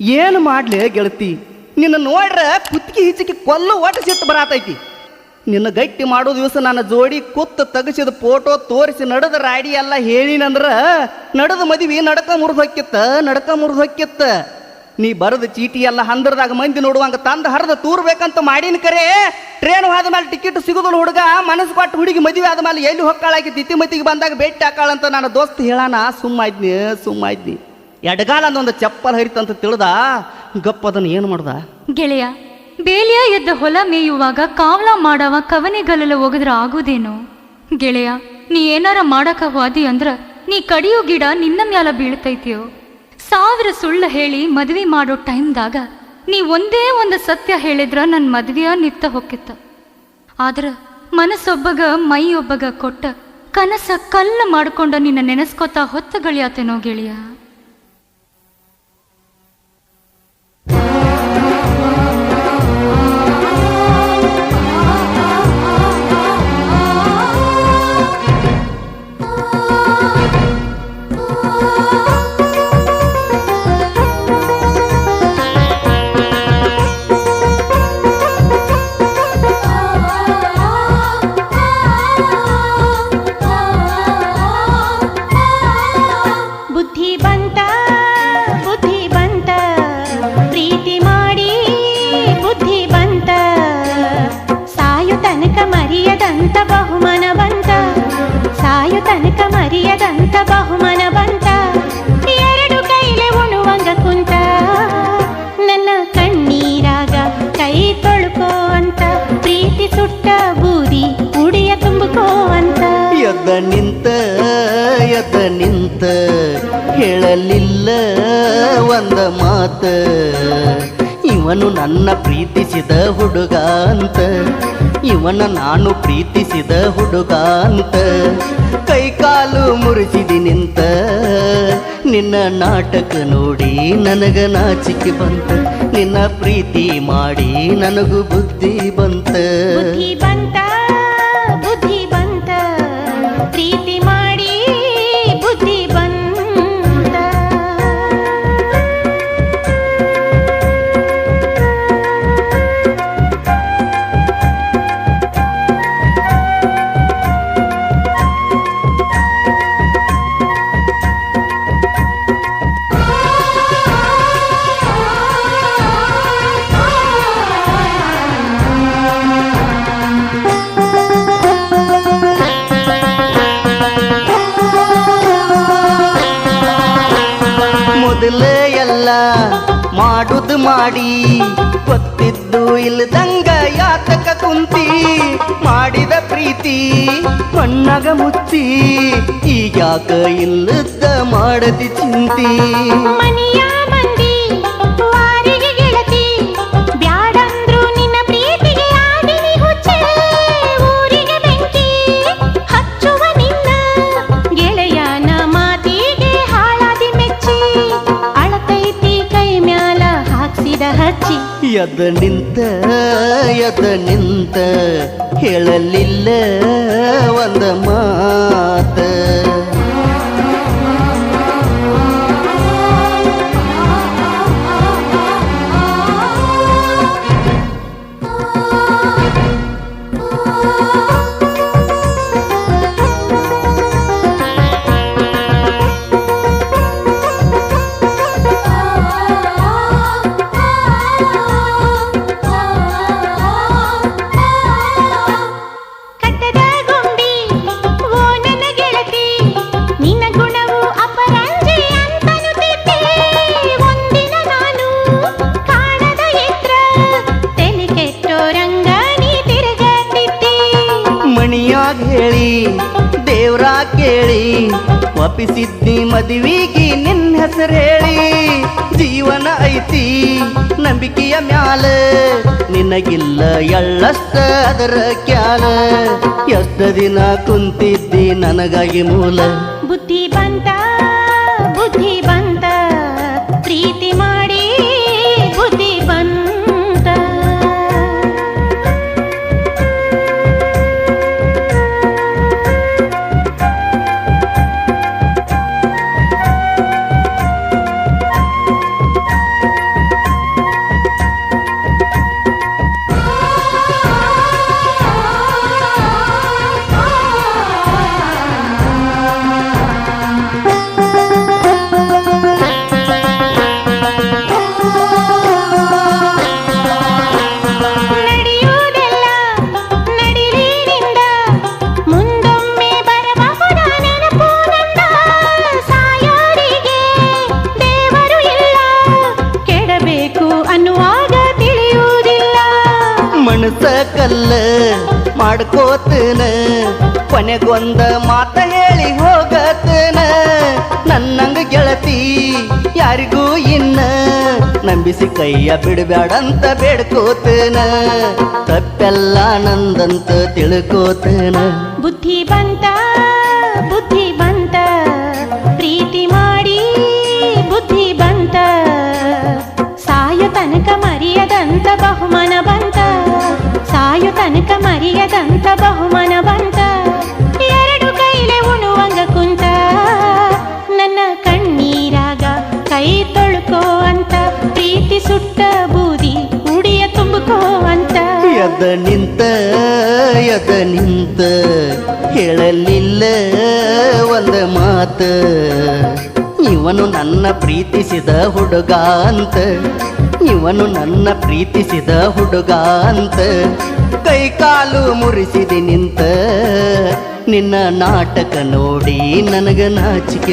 ಏನು ಮಾಡ್ಲಿ ಗೆಳತಿ? ನಿನ್ನ ನೋಡ್ರ ಕುತ್ತಿಗೆ ಹಿಚ್ಚಿಗೆ ಕೊಲ್ಲು ಒಟ್ಟು ಸಿಟ್ಟು ಬರಾತೈತಿ. ನಿನ್ನ ಗಟ್ಟಿ ಮಾಡೋ ದಿವಸ ನನ್ನ ಜೋಡಿ ಕುತ್ತ ತಗಸಿದ ಫೋಟೋ ತೋರಿಸಿ ನಡೆದ ರಾಡಿ ಎಲ್ಲ ಹೇಳಿನಂದ್ರ ನಡೆದ ಮದುವೆ ನಡಕ ಮುರಿದು ಹೊಕ್ಕಿತ್ತ, ನಡಕ ಮುರಿದು ಹೊಕ್ಕಿತ್ತ. ನೀ ಬರದ ಚೀಟಿ ಎಲ್ಲ ಹಂದ್ರದಾಗ ಮಂದಿ ನೋಡುವಂಗ ತಂದು ಹರಿದ ತೂರ್ಬೇಕಂತ ಮಾಡಿನ ಕರೆ ಟ್ರೇನ್ ಹೋದ ಮೇಲೆ ಟಿಕೆಟ್ ಸಿಗುದಿಲ್ಲ ಹುಡುಗ, ಮನಸ್ಸು ಕೊಟ್ಟು ಹುಡುಗಿ ಮದುವೆ ಆದ ಮೇಲೆ ಎಲ್ಲಿ ದಿತಿ ತಿಥಿಮತಿಗೆ ಬಂದಾಗ ಭೇಟಿ ಹಾಕಾಳಂತ ನನ್ನ ದೋಸ್ತ್ ಹೇಳಾನ ಸುಮ್ಮಾಯ್ದ್ನಿ ಸುಮ್ಮಾಯ್ದ್ನಿ ಎಡಗಾಲ ಒಂದು ಚಪ್ಪಲ್ ಹರಿತಂತ ತಿಳಿದ ಗಪ್ಪ ಅದನ್ನ ಏನು ಮಾಡ್ದ? ಗೆಳೆಯ, ಬೇಲಿಯ ಎದ್ದ ಹೊಲ ಮೇಯುವಾಗ ಕಾವಲ ಮಾಡವ ಕವನಿಗಲೆಲ್ಲ ಒಗದ್ರ ಆಗುದೇನು? ಗೆಳೆಯ, ನೀ ಏನಾರ ಮಾಡಕ ಹೋದಿ ಅಂದ್ರ ನೀ ಕಡಿಯೋ ಗಿಡ ನಿನ್ನ ಮ್ಯಾಲ ಬೀಳ್ತೈತಿಯೋ? ಸಾವಿರ ಸುಳ್ಳು ಹೇಳಿ ಮದ್ವಿ ಮಾಡೋ ಟೈಮ್ದಾಗ ನೀ ಒಂದೇ ಒಂದು ಸತ್ಯ ಹೇಳಿದ್ರ ನನ್ನ ಮದ್ವೆಯ ನಿತ್ತ ಹೊಕ್ಕಿತ್ತ. ಆದ್ರ ಮನಸ್ಸೊಬ್ಬಗ, ಮೈಯೊಬ್ಬಗ ಕೊಟ್ಟ ಕನಸ ಕಲ್ಲು ಮಾಡ್ಕೊಂಡ ನಿನ್ನ ನೆನೆಸ್ಕೊತಾ ಹೊತ್ತ ಗಳಿಯಾತೇನೋ ಗೆಳೆಯ? ಮರಿಯದಂತ ಬಹುಮನ ಬಂತ ಸಾಯು ತನಕ ಮರಿಯದಂತ ಬಹುಮನ ಬಂತ ಎರಡು ಕೈಲೆ ಉಣುವಂಗ ಕುಂತ ನನ್ನ ಕಣ್ಣೀರಾಗ ಕೈ ತೊಳ್ಕೋ ಅಂತ ಪ್ರೀತಿ ಸುಟ್ಟ ಬೂದಿ ಉಡಿಯ ತುಂಬುಕೋ ಅಂತ ಎದ್ದ ನಿಂತ ಮಾತ ಇವನು ನನ್ನ ಪ್ರೀತಿಸಿದ ಹುಡುಗ ಅಂತ. ಇವನ ನಾನು ಪ್ರೀತಿಸಿದ ಹುಡುಗ ಅಂತ. ಕೈಕಾಲು ಮುರಿಸಿದಿ ನಿಂತ. ನಿನ್ನ ನಾಟಕ ನೋಡಿ ನನಗ ನಾಚಿಕೆ ಬಂತ. ನಿನ್ನ ಪ್ರೀತಿ ಮಾಡಿ ನನಗೂ ಬುದ್ಧಿ ಬಂತ. ಮೊದಲೇ ಎಲ್ಲ. ಮಾಡುದು ಮಾಡಿ. ಗೊತ್ತಿದ್ದು ಇಲ್ಲದಂಗ ಯಾತಕ ಕುಂತಿ. ಮಾಡಿದ ಪ್ರೀತಿ ಮಣ್ಣಾಗ ಮುಚ್ಚಿ. ಈಗ್ಯಾಕ ಇಲ್ಲದ ಮಾಡದಿ ಚಿಂತಿ. ಎದ ನಿಂತ ಎದ ನಿಂತ ಹೇಳಲಿಲ್ಲ ಒಂದ ಮಾತ ದೇವ್ರ ಕೇಳಿ, ಒಪ್ಪಿಸಿದ್ದಿ ಮದುವಿಗೆ ನಿನ್ನ ಹೆಸರು ಹೇಳಿ ಜೀವನ ಐತಿ, ನಂಬಿಕೆಯ ಮ್ಯಾಲ. ನಿನಗಿಲ್ಲ ಎಳ್ಳಷ್ಟ ಅದರ ಕ್ಯಾಲ. ಎಷ್ಟ ದಿನ ಕುಂತಿದ್ದಿ ನನಗಾಗಿ ಮೂಲ. ಬುದ್ಧಿ ಬಂತ ಬುದ್ಧಿ ಬಂತ, ಪ್ರೀತಿ ಕಲ್ಲ ಮಾಡ್ಕೋತನ? ಕೊನೆಗೊಂದ ಮಾತ ಹೇಳಿ ಹೋಗತನ? ನನ್ನಂಗ ಗೆಳತಿ ಯಾರಿಗೂ ಇನ್ನ? ನಂಬಿಸಿ ಕೈಯ ಬಿಡಬೇಡಂತ ಬೇಡ್ಕೋತನ? ತಪ್ಪೆಲ್ಲ ನಂದಂತ ತಿಳ್ಕೋತನ? ಬುದ್ಧಿ ಬಂತ ಬುದ್ಧಿ ಬಂತ, ಪ್ರೀತಿ ಮಾಡಿ ಬುದ್ಧಿ ಬಂತ. ಸಾಯ ತನಕ ಮರಿಯದಂತ ಬಹುಮನ ಬೂದಿ ಉಡಿಯ ಅಂತ. ಎದ ನಿಂತ ಎದ ನಿಂತ, ಹೇಳಲಿಲ್ಲ ಒಂದ ಮಾತ. ಇವನು ನನ್ನ ಪ್ರೀತಿಸಿದ ಹುಡುಗ ಅಂತ. ಇವನು ನನ್ನ ಪ್ರೀತಿಸಿದ ಹುಡುಗ ಅಂತ. ಕೈಕಾಲು ಮುರಿಸಿದೆ ನಿಂತ. ನಿನ್ನ ನಾಟಕ ನೋಡಿ ನನಗ ನಾಚಿಕೆ